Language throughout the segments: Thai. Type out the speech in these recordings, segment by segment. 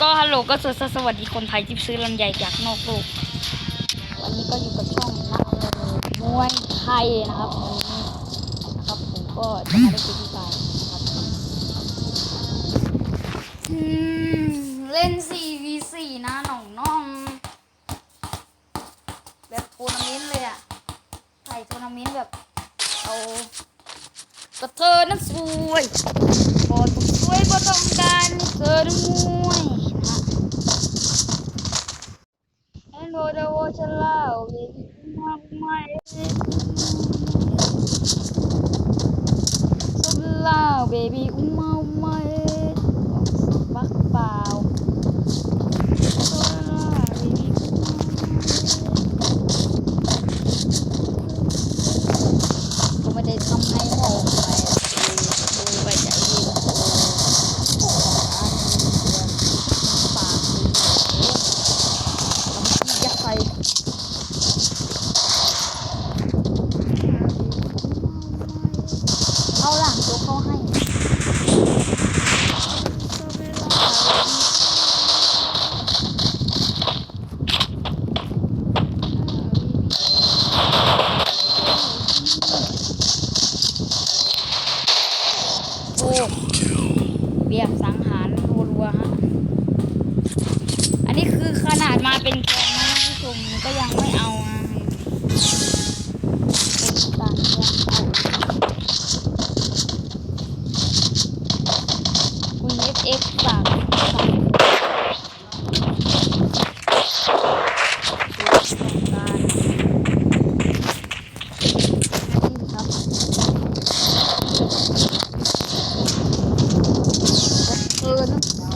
ก็ฮัลโหลก็สวัสดีคนไทยที่ซื้อลำไยจากนอกโลกวันนี้ก็อยู่กับช่องนักมวยไทยนะครับวันนี้นะครับผมก็จะมาได้พิธีการนะครับอืมเล่น 4v4 นะหน่องน้องแบบทัวร์นาเมนต์เลยอะใส่ทัวร์นาเมนต์แบบเอาก็เธอนั้นสวยบอต้องสวยบอต้องการเธอนั้นมวยนะฮะ And จะเล่าเลยมากมายชอบเล่า baby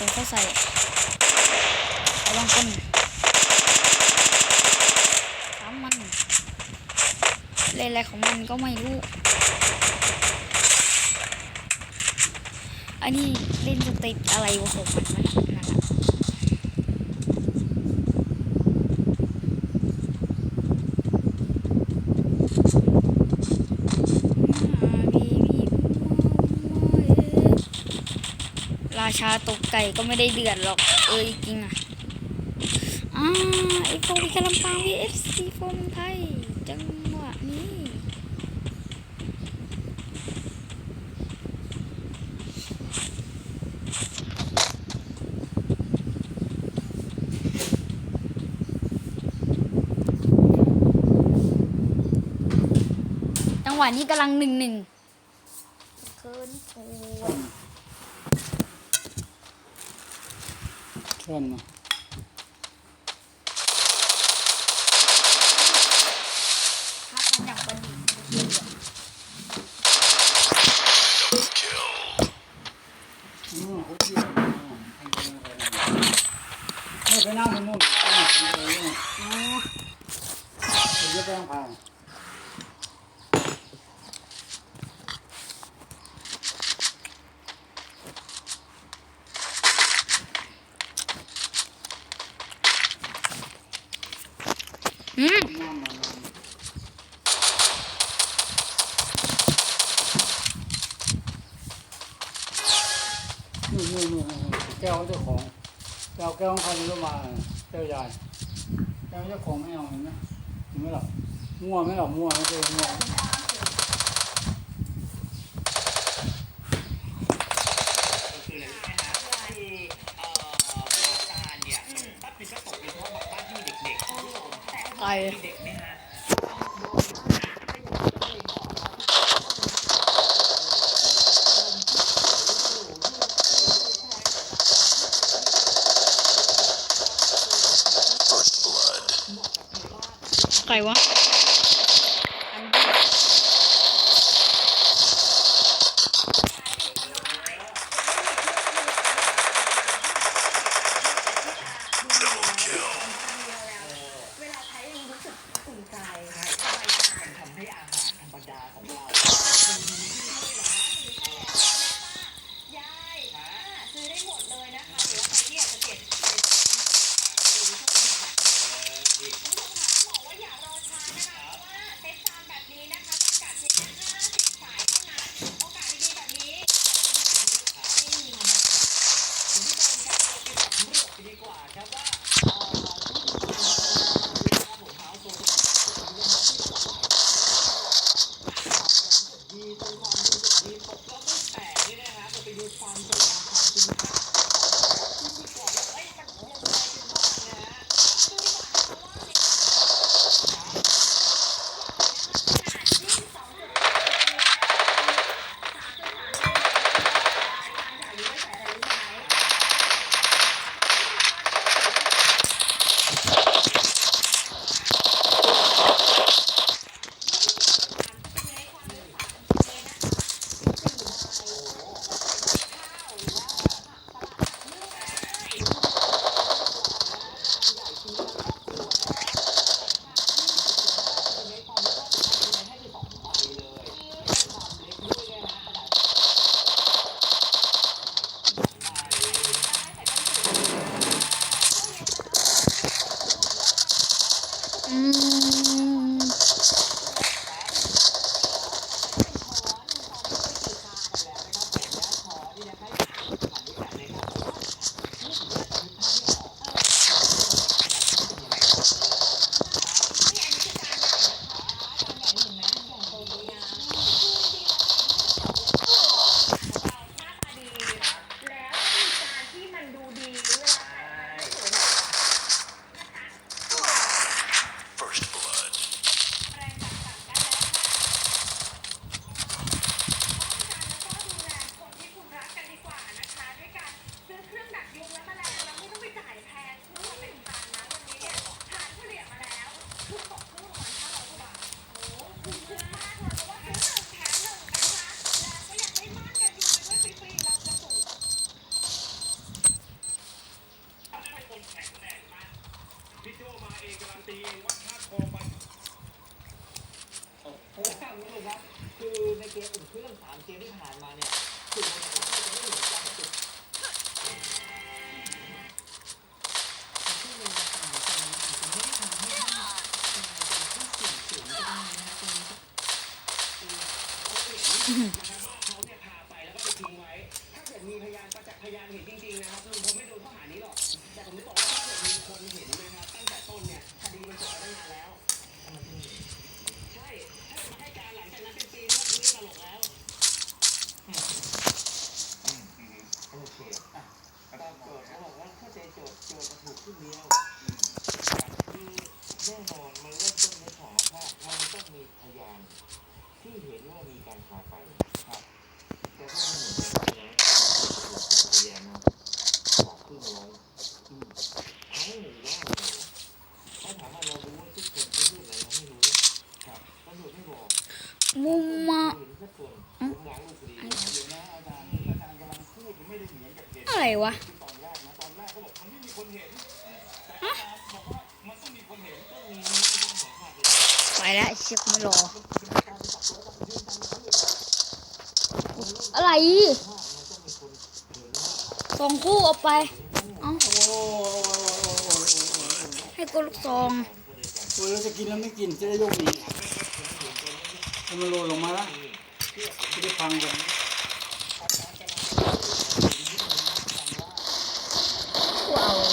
บางเขาใส่เอาบางคนถามมันเล่นอะไรของมันก็ไม่รู้ อันนี้เล่นสติดอะไรวะของมันวะนั่นแหละ ชาตกไก่ก็ไม่ได้เดือดหรอก เออจริงอะอ่าไอโฟวิกาลัมปัง VFC โฟมไทย จังหวะนี้ จังหวะนี้กำลังหนึ่งหนึ่งเคินโอ้ย ช่อนมาพักกันอย่างบันดีอืมเขาเที่ยวไม่ไปนั่งตรงนู้นไปนั่งตรงนู้นอ๋อเดี๋ยวจะไปทางผ่าน อืมน้ำมานู่นนู่นนู่นแก้วเจ้าของแก้วแก้วของใครไม่รู้มาแก้วยายแก้วเจ้าของไม่เอาเห็นไหมเห็นไหมหรอมั่วไหมหรอมั่วไม่ใช่มั่ว ใครวะ 三的 อะไรวะไปแล้วเชียกไม่รอ อะไรสองคู่เอาไป เอ้าให้กูลูกซองวันเราจะกินแล้วไม่กินจะได้ยกหนีมันโรยลงมาล้วจะได้ฟังกัน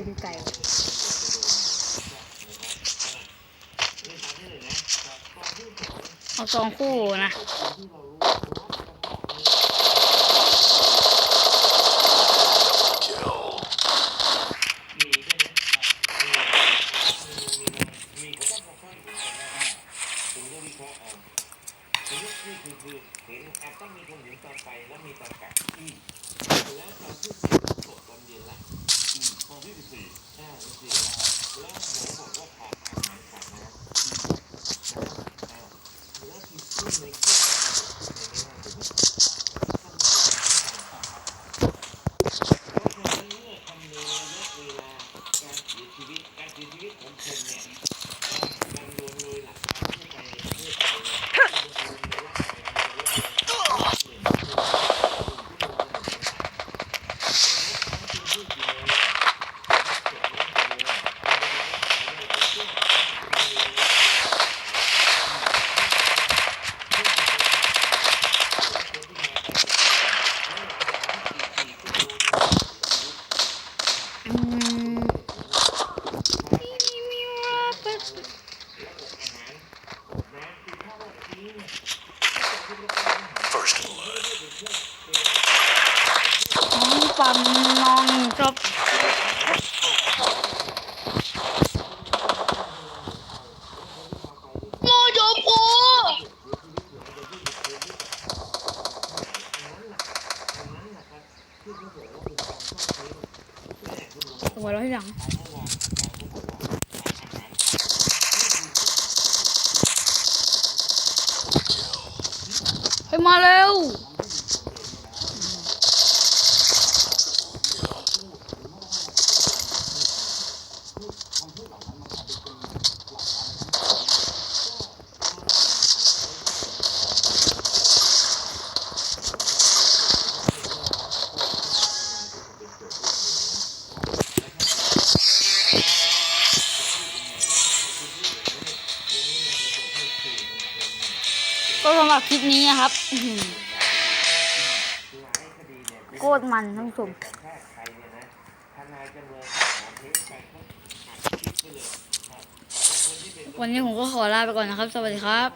ินไก่เอาสองคู่นะต้องมีคนเห็นตอนไปแล้วมีตอนกลับแล้วตอนที่ตกตอนเย็นละ ตรงที่สิบสี่ใช่แล้วผมบอกว่าขาดอาหารขาดน ก็สำหรับคลิปนี้นะครับโคตรมันทั้งผู้ชมวันนี้ผมก็ขอลาไปก่อนนะครับ สวัสดีครับ